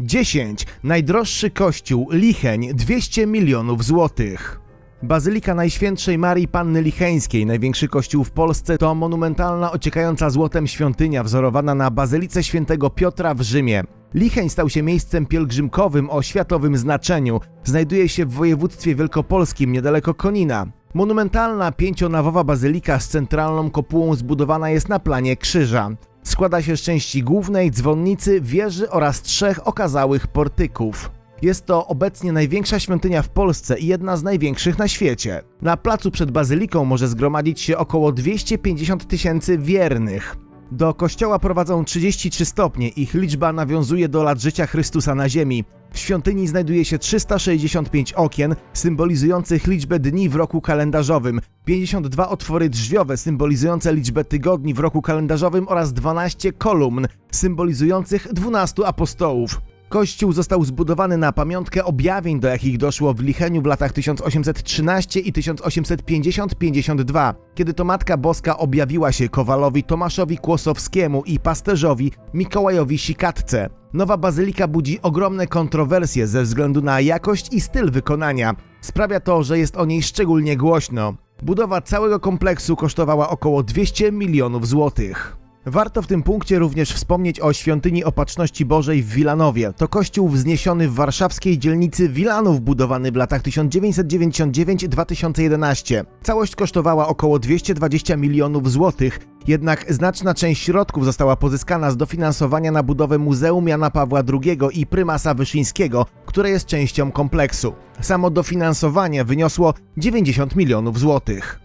Dziesięć. Najdroższy kościół Licheń 200 milionów złotych. Bazylika Najświętszej Marii Panny Licheńskiej, największy kościół w Polsce, to monumentalna, ociekająca złotem świątynia wzorowana na Bazylice Świętego Piotra w Rzymie. Licheń stał się miejscem pielgrzymkowym o światowym znaczeniu. Znajduje się w województwie wielkopolskim, niedaleko Konina. Monumentalna pięcionawowa bazylika z centralną kopułą zbudowana jest na planie krzyża. Składa się z części głównej, dzwonnicy, wieży oraz trzech okazałych portyków. Jest to obecnie największa świątynia w Polsce i jedna z największych na świecie. Na placu przed bazyliką może zgromadzić się około 250 tysięcy wiernych. Do kościoła prowadzą 33 stopnie, ich liczba nawiązuje do lat życia Chrystusa na ziemi. W świątyni znajduje się 365 okien, symbolizujących liczbę dni w roku kalendarzowym, 52 otwory drzwiowe symbolizujące liczbę tygodni w roku kalendarzowym oraz 12 kolumn symbolizujących 12 apostołów. Kościół został zbudowany na pamiątkę objawień, do jakich doszło w Licheniu w latach 1813 i 1850-52, kiedy to Matka Boska objawiła się Kowalowi Tomaszowi Kłosowskiemu i pasterzowi Mikołajowi Sikatce. Nowa bazylika budzi ogromne kontrowersje ze względu na jakość i styl wykonania. Sprawia to, że jest o niej szczególnie głośno. Budowa całego kompleksu kosztowała około 200 milionów złotych. Warto w tym punkcie również wspomnieć o świątyni Opatrzności Bożej w Wilanowie. To kościół wzniesiony w warszawskiej dzielnicy Wilanów, budowany w latach 1999-2011. Całość kosztowała około 220 milionów złotych, jednak znaczna część środków została pozyskana z dofinansowania na budowę Muzeum Jana Pawła II i Prymasa Wyszyńskiego, które jest częścią kompleksu. Samo dofinansowanie wyniosło 90 milionów złotych.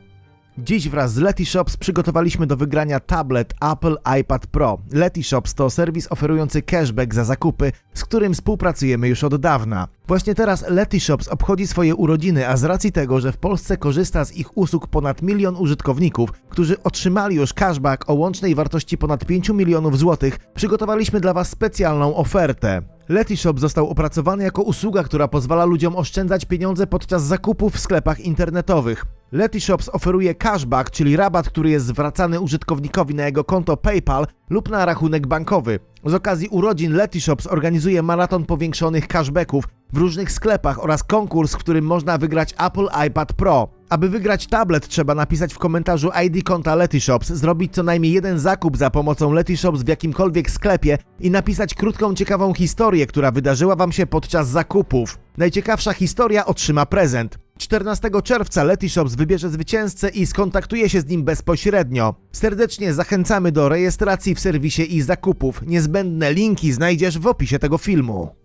Dziś wraz z Letyshops przygotowaliśmy do wygrania tablet Apple iPad Pro. Letyshops to serwis oferujący cashback za zakupy, z którym współpracujemy już od dawna. Właśnie teraz Letyshops obchodzi swoje urodziny, a z racji tego, że w Polsce korzysta z ich usług ponad milion użytkowników, którzy otrzymali już cashback o łącznej wartości ponad 5 milionów złotych, przygotowaliśmy dla Was specjalną ofertę. Letishop został opracowany jako usługa, która pozwala ludziom oszczędzać pieniądze podczas zakupów w sklepach internetowych. Letyshops oferuje cashback, czyli rabat, który jest zwracany użytkownikowi na jego konto PayPal lub na rachunek bankowy. Z okazji urodzin Letyshops organizuje maraton powiększonych cashbacków w różnych sklepach oraz konkurs, w którym można wygrać Apple iPad Pro. Aby wygrać tablet, trzeba napisać w komentarzu ID konta Letyshops, zrobić co najmniej jeden zakup za pomocą Letyshops w jakimkolwiek sklepie i napisać krótką, ciekawą historię, która wydarzyła Wam się podczas zakupów. Najciekawsza historia otrzyma prezent. 14 czerwca Letyshops wybierze zwycięzcę i skontaktuje się z nim bezpośrednio. Serdecznie zachęcamy do rejestracji w serwisie i zakupów. Niezbędne linki znajdziesz w opisie tego filmu.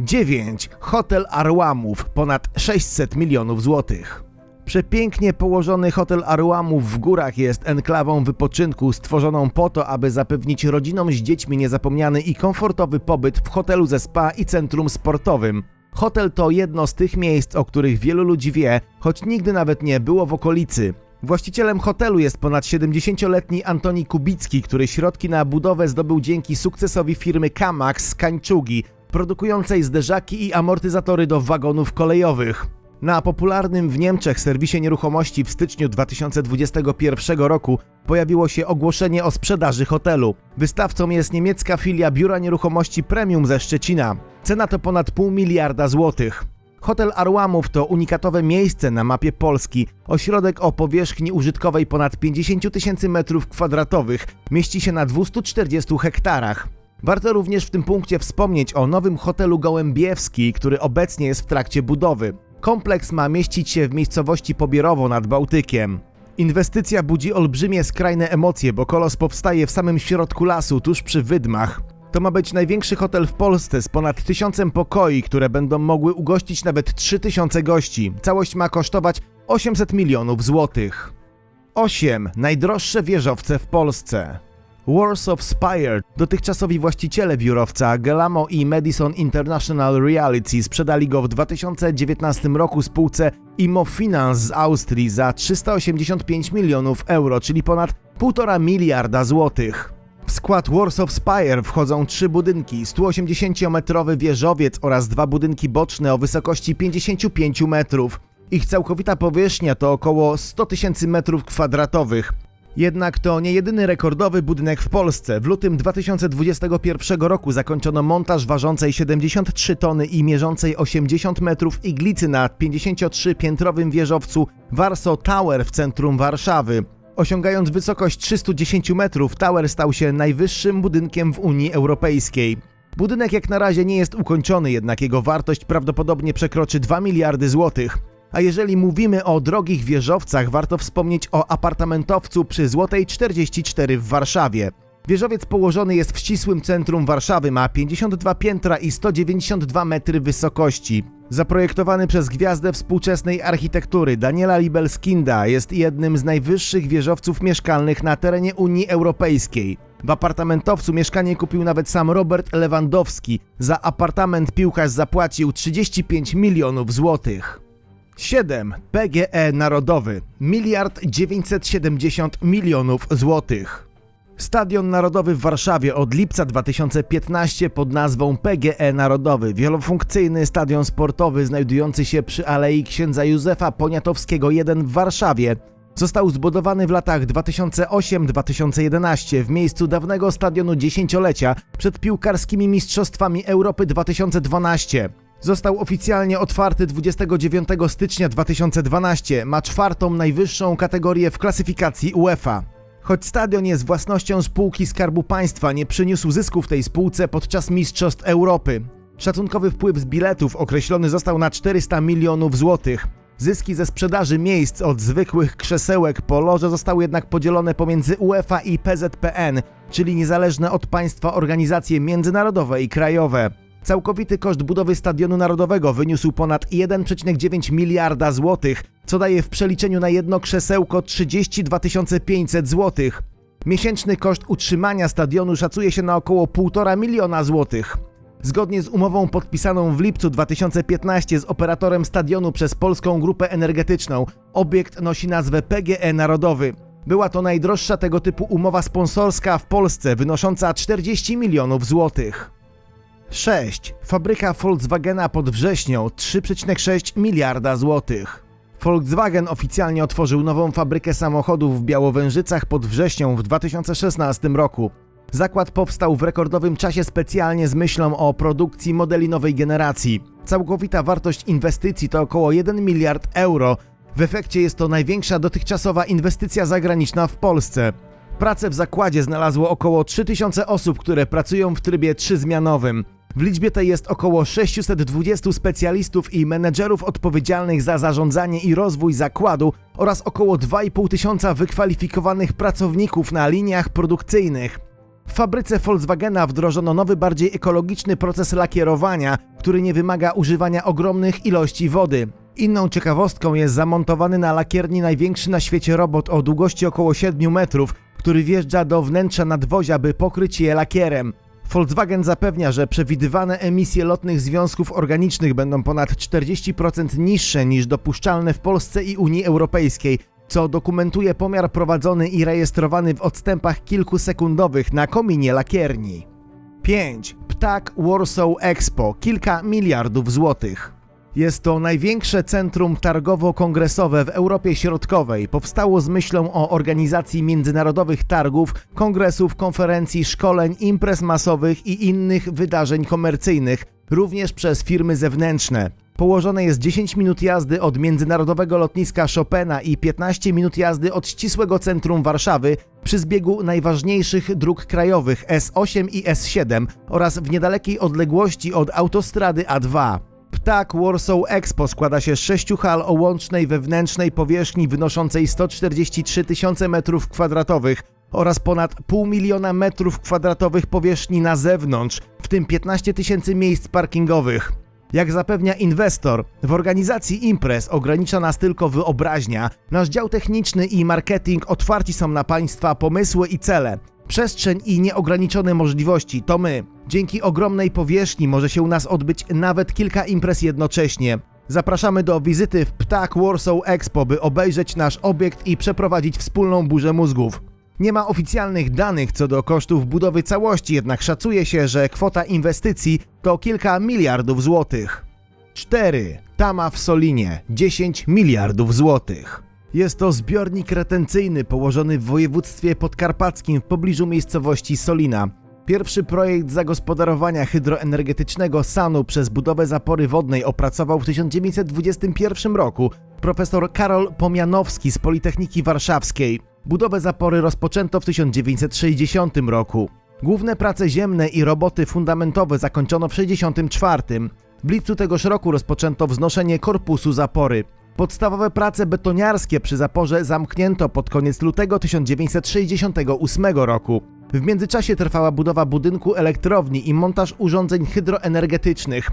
9. Hotel Arłamów ponad 600 milionów złotych. Przepięknie położony hotel Arłamów w górach jest enklawą wypoczynku stworzoną po to, aby zapewnić rodzinom z dziećmi niezapomniany i komfortowy pobyt w hotelu ze spa i centrum sportowym. Hotel to jedno z tych miejsc, o których wielu ludzi wie, choć nigdy nawet nie było w okolicy. Właścicielem hotelu jest ponad 70-letni Antoni Kubicki, który środki na budowę zdobył dzięki sukcesowi firmy Kamax z Kańczugi, produkującej zderzaki i amortyzatory do wagonów kolejowych. Na popularnym w Niemczech serwisie nieruchomości w styczniu 2021 roku pojawiło się ogłoszenie o sprzedaży hotelu. Wystawcą jest niemiecka filia Biura Nieruchomości Premium ze Szczecina. Cena to ponad pół miliarda złotych. Hotel Arłamów to unikatowe miejsce na mapie Polski. Ośrodek o powierzchni użytkowej ponad 50 tysięcy metrów kwadratowych mieści się na 240 hektarach. Warto również w tym punkcie wspomnieć o nowym hotelu Gołębiewski, który obecnie jest w trakcie budowy. Kompleks ma mieścić się w miejscowości Pobierowo nad Bałtykiem. Inwestycja budzi olbrzymie skrajne emocje, bo kolos powstaje w samym środku lasu, tuż przy Wydmach. To ma być największy hotel w Polsce z ponad tysiącem pokoi, które będą mogły ugościć nawet 3000 gości. Całość ma kosztować 800 milionów złotych. 8. Najdroższe wieżowce w Polsce. Warsaw Spire, dotychczasowi właściciele biurowca Gelamo i Madison International Reality sprzedali go w 2019 roku spółce Imo Finance z Austrii za 385 milionów euro, czyli ponad 1,5 miliarda złotych. W skład Warsaw Spire wchodzą trzy budynki, 180-metrowy wieżowiec oraz dwa budynki boczne o wysokości 55 metrów. Ich całkowita powierzchnia to około 100 tysięcy metrów kwadratowych. Jednak to nie jedyny rekordowy budynek w Polsce. W lutym 2021 roku zakończono montaż ważącej 73 tony i mierzącej 80 metrów iglicy na 53-piętrowym wieżowcu Warsaw Tower w centrum Warszawy. Osiągając wysokość 310 metrów, Tower stał się najwyższym budynkiem w Unii Europejskiej. Budynek jak na razie nie jest ukończony, jednak jego wartość prawdopodobnie przekroczy 2 miliardy złotych. A jeżeli mówimy o drogich wieżowcach, warto wspomnieć o apartamentowcu przy Złotej 44 w Warszawie. Wieżowiec położony jest w ścisłym centrum Warszawy, ma 52 piętra i 192 metry wysokości. Zaprojektowany przez gwiazdę współczesnej architektury Daniela Libelskinda jest jednym z najwyższych wieżowców mieszkalnych na terenie Unii Europejskiej. W apartamentowcu mieszkanie kupił nawet sam Robert Lewandowski. Za apartament piłkarz zapłacił 35 milionów złotych. 7. PGE Narodowy miliard 970 milionów złotych. Stadion Narodowy w Warszawie od lipca 2015 pod nazwą PGE Narodowy, wielofunkcyjny stadion sportowy znajdujący się przy Alei Księdza Józefa Poniatowskiego 1 w Warszawie. Został zbudowany w latach 2008-2011 w miejscu dawnego stadionu dziesięciolecia przed piłkarskimi Mistrzostwami Europy 2012. Został oficjalnie otwarty 29 stycznia 2012, ma czwartą najwyższą kategorię w klasyfikacji UEFA. Choć stadion jest własnością spółki Skarbu Państwa, nie przyniósł zysków tej spółce podczas Mistrzostw Europy. Szacunkowy wpływ z biletów określony został na 400 milionów złotych. Zyski ze sprzedaży miejsc od zwykłych krzesełek po loże zostały jednak podzielone pomiędzy UEFA i PZPN, czyli niezależne od państwa organizacje międzynarodowe i krajowe. Całkowity koszt budowy Stadionu Narodowego wyniósł ponad 1,9 miliarda złotych, co daje w przeliczeniu na jedno krzesełko 32 500 złotych. Miesięczny koszt utrzymania stadionu szacuje się na około 1,5 miliona złotych. Zgodnie z umową podpisaną w lipcu 2015 z operatorem stadionu przez Polską Grupę Energetyczną, obiekt nosi nazwę PGE Narodowy. Była to najdroższa tego typu umowa sponsorska w Polsce, wynosząca 40 milionów złotych. 6. Fabryka Volkswagena pod wrześnią 3,6 miliarda złotych. Volkswagen oficjalnie otworzył nową fabrykę samochodów w Białowężycach pod wrześnią w 2016 roku. Zakład powstał w rekordowym czasie specjalnie z myślą o produkcji modeli nowej generacji. Całkowita wartość inwestycji to około 1 miliard euro. W efekcie jest to największa dotychczasowa inwestycja zagraniczna w Polsce. Pracę w zakładzie znalazło około 3000 osób, które pracują w trybie trzyzmianowym. W liczbie tej jest około 620 specjalistów i menedżerów odpowiedzialnych za zarządzanie i rozwój zakładu oraz około 2,5 tysiąca wykwalifikowanych pracowników na liniach produkcyjnych. W fabryce Volkswagena wdrożono nowy, bardziej ekologiczny proces lakierowania, który nie wymaga używania ogromnych ilości wody. Inną ciekawostką jest zamontowany na lakierni największy na świecie robot o długości około 7 metrów, który wjeżdża do wnętrza nadwozia, by pokryć je lakierem. Volkswagen zapewnia, że przewidywane emisje lotnych związków organicznych będą ponad 40% niższe niż dopuszczalne w Polsce i Unii Europejskiej, co dokumentuje pomiar prowadzony i rejestrowany w odstępach kilkusekundowych na kominie lakierni. 5. Ptak Warsaw Expo kilka miliardów złotych. Jest to największe centrum targowo-kongresowe w Europie Środkowej. Powstało z myślą o organizacji międzynarodowych targów, kongresów, konferencji, szkoleń, imprez masowych i innych wydarzeń komercyjnych, również przez firmy zewnętrzne. Położone jest 10 minut jazdy od międzynarodowego lotniska Chopina i 15 minut jazdy od ścisłego centrum Warszawy przy zbiegu najważniejszych dróg krajowych S8 i S7 oraz w niedalekiej odległości od autostrady A2. Ptak Warsaw Expo składa się z sześciu hal o łącznej wewnętrznej powierzchni wynoszącej 143 tysiące metrów kwadratowych oraz ponad pół miliona metrów kwadratowych powierzchni na zewnątrz, w tym 15 tysięcy miejsc parkingowych. Jak zapewnia inwestor, w organizacji imprez ogranicza nas tylko wyobraźnia. Nasz dział techniczny i marketing otwarci są na Państwa pomysły i cele. Przestrzeń i nieograniczone możliwości to my. Dzięki ogromnej powierzchni może się u nas odbyć nawet kilka imprez jednocześnie. Zapraszamy do wizyty w Ptak Warsaw Expo, by obejrzeć nasz obiekt i przeprowadzić wspólną burzę mózgów. Nie ma oficjalnych danych co do kosztów budowy całości, jednak szacuje się, że kwota inwestycji to kilka miliardów złotych. 4. Tama w Solinie 10 miliardów złotych. Jest to zbiornik retencyjny położony w województwie podkarpackim w pobliżu miejscowości Solina. Pierwszy projekt zagospodarowania hydroenergetycznego Sanu przez budowę zapory wodnej opracował w 1921 roku profesor Karol Pomianowski z Politechniki Warszawskiej. Budowę zapory rozpoczęto w 1960 roku. Główne prace ziemne i roboty fundamentowe zakończono w 1964. W lipcu tegoż roku rozpoczęto wznoszenie korpusu zapory. Podstawowe prace betoniarskie przy zaporze zamknięto pod koniec lutego 1968 roku. W międzyczasie trwała budowa budynku elektrowni i montaż urządzeń hydroenergetycznych.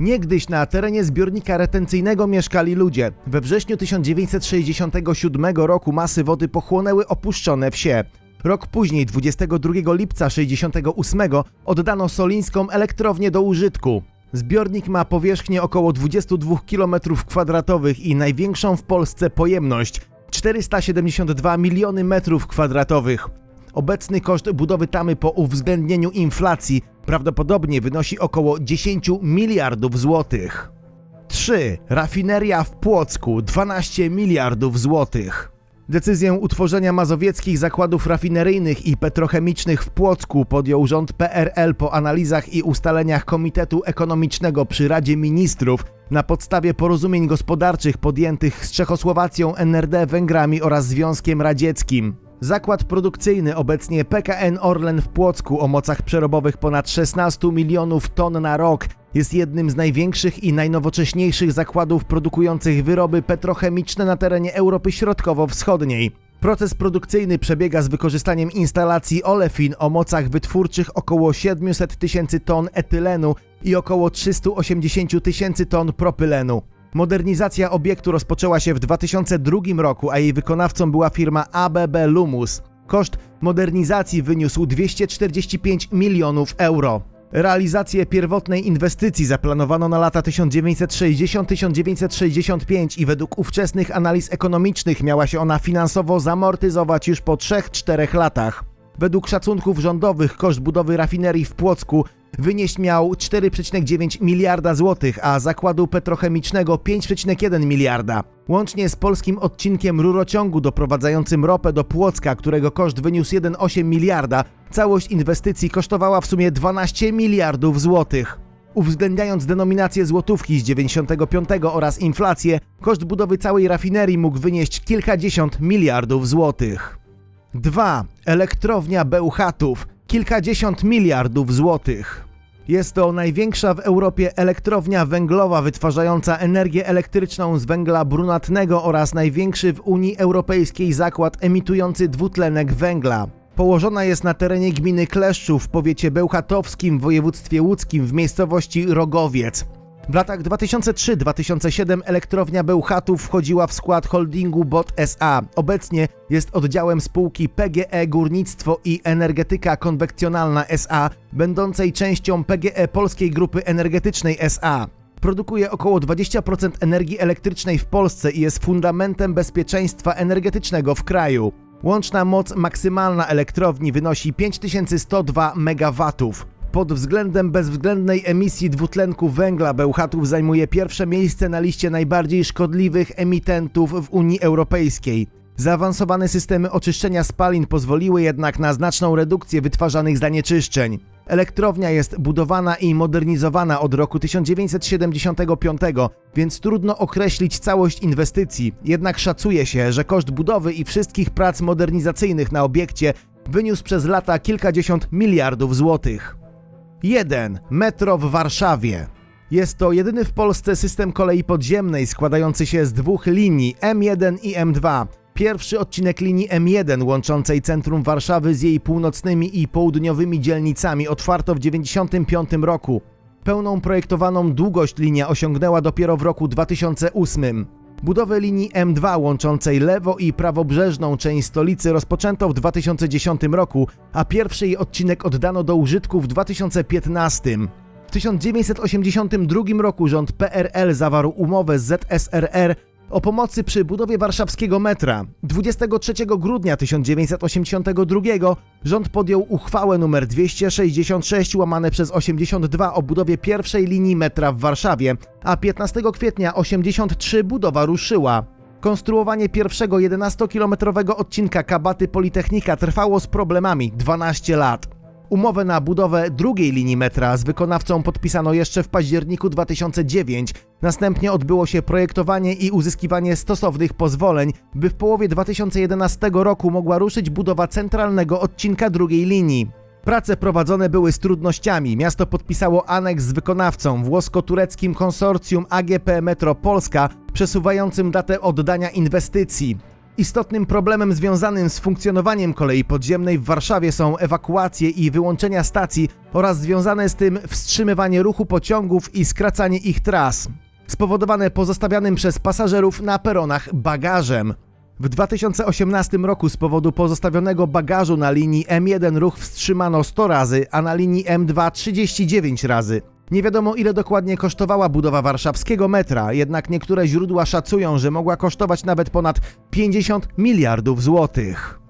Niegdyś na terenie zbiornika retencyjnego mieszkali ludzie. We wrześniu 1967 roku masy wody pochłonęły opuszczone wsie. Rok później, 22 lipca 68, oddano solińską elektrownię do użytku. Zbiornik ma powierzchnię około 22 km2 i największą w Polsce pojemność 472 miliony metrów kwadratowych. Obecny koszt budowy tamy po uwzględnieniu inflacji prawdopodobnie wynosi około 10 miliardów złotych. 3. Rafineria w Płocku 12 miliardów złotych. Decyzję utworzenia mazowieckich zakładów rafineryjnych i petrochemicznych w Płocku podjął rząd PRL po analizach i ustaleniach Komitetu Ekonomicznego przy Radzie Ministrów na podstawie porozumień gospodarczych podjętych z Czechosłowacją, NRD, Węgrami oraz Związkiem Radzieckim. Zakład produkcyjny obecnie PKN Orlen w Płocku o mocach przerobowych ponad 16 milionów ton na rok jest jednym z największych i najnowocześniejszych zakładów produkujących wyroby petrochemiczne na terenie Europy Środkowo-Wschodniej. Proces produkcyjny przebiega z wykorzystaniem instalacji Olefin o mocach wytwórczych około 700 tysięcy ton etylenu i około 380 tysięcy ton propylenu. Modernizacja obiektu rozpoczęła się w 2002 roku, a jej wykonawcą była firma ABB Lumus. Koszt modernizacji wyniósł 245 milionów euro. Realizację pierwotnej inwestycji zaplanowano na lata 1960-1965 i według ówczesnych analiz ekonomicznych miała się ona finansowo zamortyzować już po 3-4 latach. Według szacunków rządowych koszt budowy rafinerii w Płocku wynieść miał 4,9 miliarda złotych, a zakładu petrochemicznego 5,1 miliarda. Łącznie z polskim odcinkiem rurociągu doprowadzającym ropę do Płocka, którego koszt wyniósł 1,8 miliarda, całość inwestycji kosztowała w sumie 12 miliardów złotych. Uwzględniając denominację złotówki z 95 oraz inflację, koszt budowy całej rafinerii mógł wynieść kilkadziesiąt miliardów złotych. 2. Elektrownia Bełchatów kilkadziesiąt miliardów złotych. Jest to największa w Europie elektrownia węglowa wytwarzająca energię elektryczną z węgla brunatnego oraz największy w Unii Europejskiej zakład emitujący dwutlenek węgla. Położona jest na terenie gminy Kleszczów w powiecie bełchatowskim w województwie łódzkim w miejscowości Rogowiec. W latach 2003-2007 elektrownia Bełchatów wchodziła w skład holdingu BOT SA. Obecnie jest oddziałem spółki PGE Górnictwo i Energetyka Konwekcjonalna SA, będącej częścią PGE Polskiej Grupy Energetycznej SA. Produkuje około 20% energii elektrycznej w Polsce i jest fundamentem bezpieczeństwa energetycznego w kraju. Łączna moc maksymalna elektrowni wynosi 5102 MW. Pod względem bezwzględnej emisji dwutlenku węgla Bełchatów zajmuje pierwsze miejsce na liście najbardziej szkodliwych emitentów w Unii Europejskiej. Zaawansowane systemy oczyszczenia spalin pozwoliły jednak na znaczną redukcję wytwarzanych zanieczyszczeń. Elektrownia jest budowana i modernizowana od roku 1975, więc trudno określić całość inwestycji. Jednak szacuje się, że koszt budowy i wszystkich prac modernizacyjnych na obiekcie wyniósł przez lata kilkadziesiąt miliardów złotych. 1. Metro w Warszawie. Jest to jedyny w Polsce system kolei podziemnej składający się z dwóch linii M1 i M2. Pierwszy odcinek linii M1 łączącej centrum Warszawy z jej północnymi i południowymi dzielnicami otwarto w 1995 roku. Pełną projektowaną długość linia osiągnęła dopiero w roku 2008. Budowę linii M2 łączącej lewo i prawobrzeżną część stolicy rozpoczęto w 2010 roku, a pierwszy jej odcinek oddano do użytku w 2015. W 1982 roku rząd PRL zawarł umowę z ZSRR o pomocy przy budowie warszawskiego metra. 23 grudnia 1982 rząd podjął uchwałę nr 266 łamane przez 82 o budowie pierwszej linii metra w Warszawie, a 15 kwietnia 83 budowa ruszyła. Konstruowanie pierwszego 11-kilometrowego odcinka Kabaty Politechnika trwało z problemami 12 lat. Umowę na budowę drugiej linii metra z wykonawcą podpisano jeszcze w październiku 2009. Następnie odbyło się projektowanie i uzyskiwanie stosownych pozwoleń, by w połowie 2011 roku mogła ruszyć budowa centralnego odcinka drugiej linii. Prace prowadzone były z trudnościami. Miasto podpisało aneks z wykonawcą włosko-tureckim konsorcjum AGP Metro Polska, przesuwającym datę oddania inwestycji. Istotnym problemem związanym z funkcjonowaniem kolei podziemnej w Warszawie są ewakuacje i wyłączenia stacji oraz związane z tym wstrzymywanie ruchu pociągów i skracanie ich tras, spowodowane pozostawianym przez pasażerów na peronach bagażem. W 2018 roku z powodu pozostawionego bagażu na linii M1 ruch wstrzymano 100 razy, a na linii M2 39 razy. Nie wiadomo ile dokładnie kosztowała budowa warszawskiego metra, jednak niektóre źródła szacują, że mogła kosztować nawet ponad 50 miliardów złotych.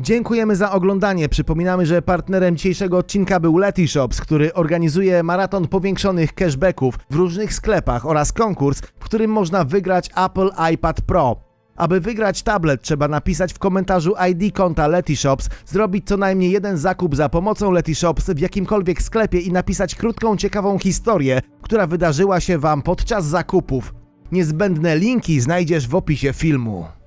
Dziękujemy za oglądanie. Przypominamy, że partnerem dzisiejszego odcinka był Letyshops, który organizuje maraton powiększonych cashbacków w różnych sklepach oraz konkurs, w którym można wygrać Apple iPad Pro. Aby wygrać tablet, trzeba napisać w komentarzu ID konta Letyshops, zrobić co najmniej jeden zakup za pomocą Letyshops w jakimkolwiek sklepie i napisać krótką, ciekawą historię, która wydarzyła się Wam podczas zakupów. Niezbędne linki znajdziesz w opisie filmu.